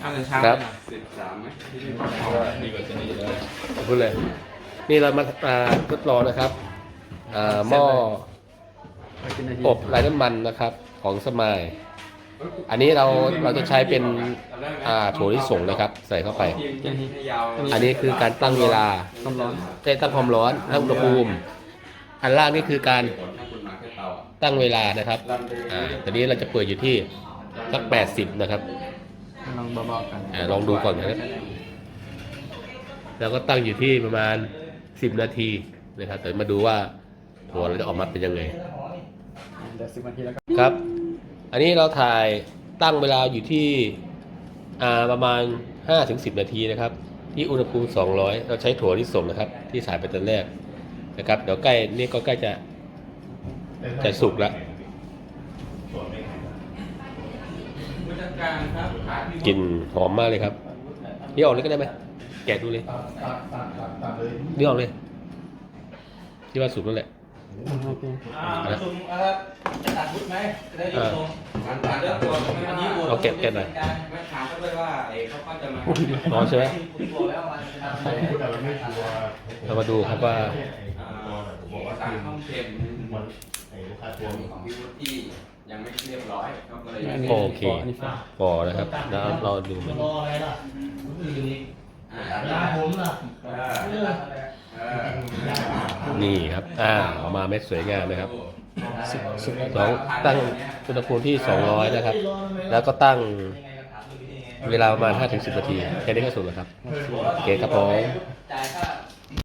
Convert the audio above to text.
เอาแต่เช้าครับ สิบสามไหมดีกว่าตัวนี้เลยพูดเลย นี่เรามาอ่าทดลองนะครับอ่าหม้ออบไร้น้ำมันนะครับ ของสมาย อันนี้เราเราจะใช้เป็นอ่าถั่วลิสงนะครับ ใส่เข้าไป อันนี้คือการตั้งเวลาความร้อน ได้ตั้งความร้อนตั้งอุณหภูมิ อันล่างนี่คือการถ้าคุณมาแค่เตาอะตั้งเวลานะครับอ่าตอนนี้เราจะเปิดอยู่ที่สักแปดสิบนะครับลอง เบาๆกันอ่าลองดูก่อนนะครับแล้วก็ตั้งอยู่ที่ประมาณสิบนาทีนะครับแต่มาดูว่าถั่วเราจะออกมาเป็นยังไง เดี๋ยวสิบนาทีแล้วก็ครับ อันนี้เราถ่ายตั้งเวลาอยู่ที่อ่าประมาณ5ถึง10 นาทีนะครับ ที่อุณหภูมิ 200 เราใช้ถั่วลิสงนะครับ ที่สายไปตอนแรกนะครับ เดี๋ยวใกล้นี่ก็ใกล้จะจะสุกแล้ว ผู้จัด การครับขายกลิ่นหอมมากเลยครับนี่ออกเลยก็ได้ไหมแกะดูเลยนี่ออกเลย ที่ว่าสุกนั่นแหละอ่าประชุมนะครับจะตัดพุทธไหมจะได้รีบลงการตัดเลือกตัวตรงนี้อันนี้นี้บบววชชเอาเก็บเก็บหน่อยไม่ถามเขาด้วยว่าเอเขาก็จะมาร้อนใช่ไหมคุณบอกแล้วมันจะทำอะไรเรามาดูครับว่าบอกว่าสั่งข้า วเค็มของพี่วุฒิที่ยังไม่เรียบร้อยเขาก็เลยยังโอเคพอนะครับแล้วเราดูมันรออะไรล่ะคนอื่นอีกอ่าเวลาผมล่ะเออเออนี่ครับอ่าออกมาเม็ดสวยงามนะครับสิบสองตั้งอุณหภูมิที่ 200 นะครับ แล้วก็ตั้งเวลาประมาณ 5-10 นาที แค่นี้ก็สุกแล้วครับ โอเคครับผมจ่ายค่า